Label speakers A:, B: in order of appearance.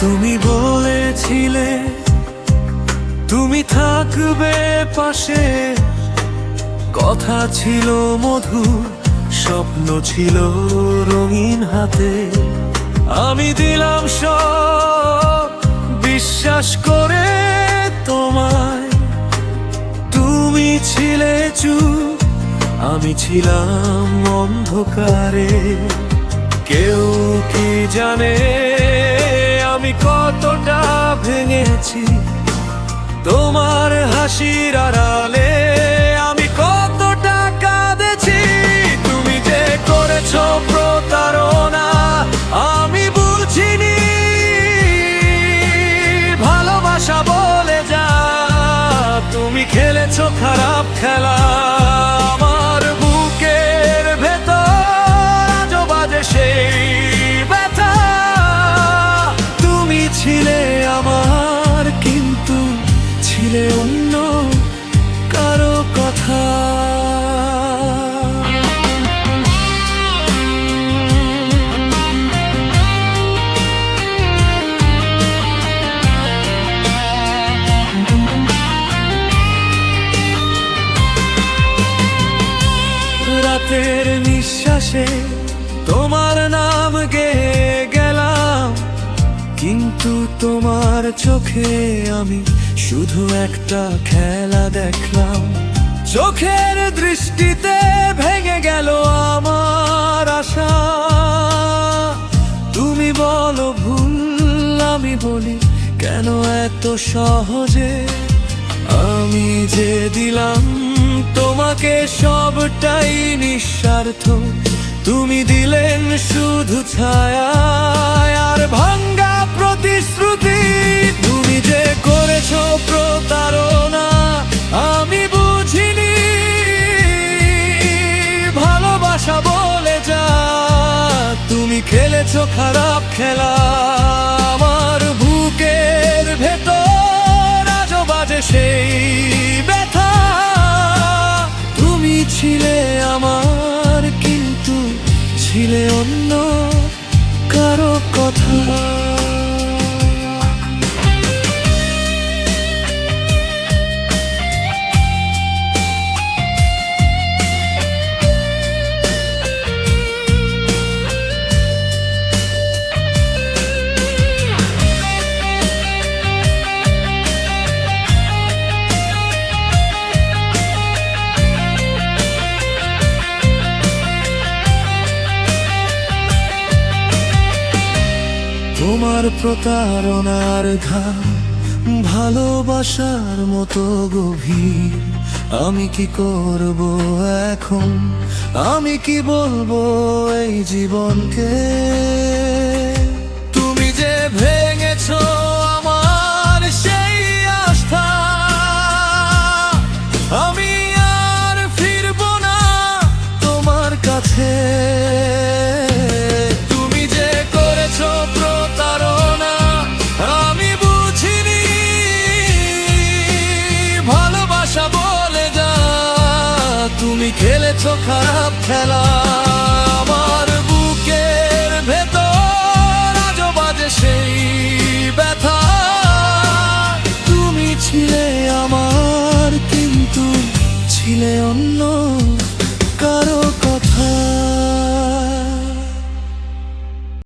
A: তুমি বলেছিলে তুমি থাকবে পাশে। কথা ছিল মধু স্বপ্ন ছিল রঙিন হাতে। আমি দিলাম সব, বিশ্বাস করে তোমায়। তুমি ছিলে চুপ, আমি ছিলাম অন্ধকারে। কেউ কি জানে আমি কতটা ভেঙেছি। তোমার হাসির আড়ালে আমি কতটা কাঁদেছি। তুমি যে করেছ প্রতারণা, আমি বুঝিনি। ভালোবাসা বলে যা, তুমি খেলেছ খারাপ খেলা। রাতের নিঃশ্বাসে তোমার নাম গেয়ে গেলাম। কিন্তু তোমার চোখে আমি শুধু একটা খেলা দেখলাম। চোখের দৃষ্টিতে ভেঙে গেল আমার আশা। তুমি বলো ভুল, আমি বলি কেন এত সহজে? আমি যে দিলাম তোমাকে সবটাই নিঃস্বার্থ। তুমি দিলেন শুধু ছায়া, আর ভাঙ্গা প্রতিশ্রুতি। তুমি যে করেছ প্রতারণা, আমি বুঝিনি। ভালোবাসা বলে যা, তুমি খেলেছ খারাপ খেলা। কথা। তোমার প্রতারণার ঘাম ভালোবাসার মতো গভীর। আমি কি করব এখন? আমি কি বলব এই জীবনকে? খারাপ খেলা, আমার বুকের ভেতর আজও বাজে সেই ব্যথা। তুমি ছিলে আমার, কিন্তু ছিলে অন্য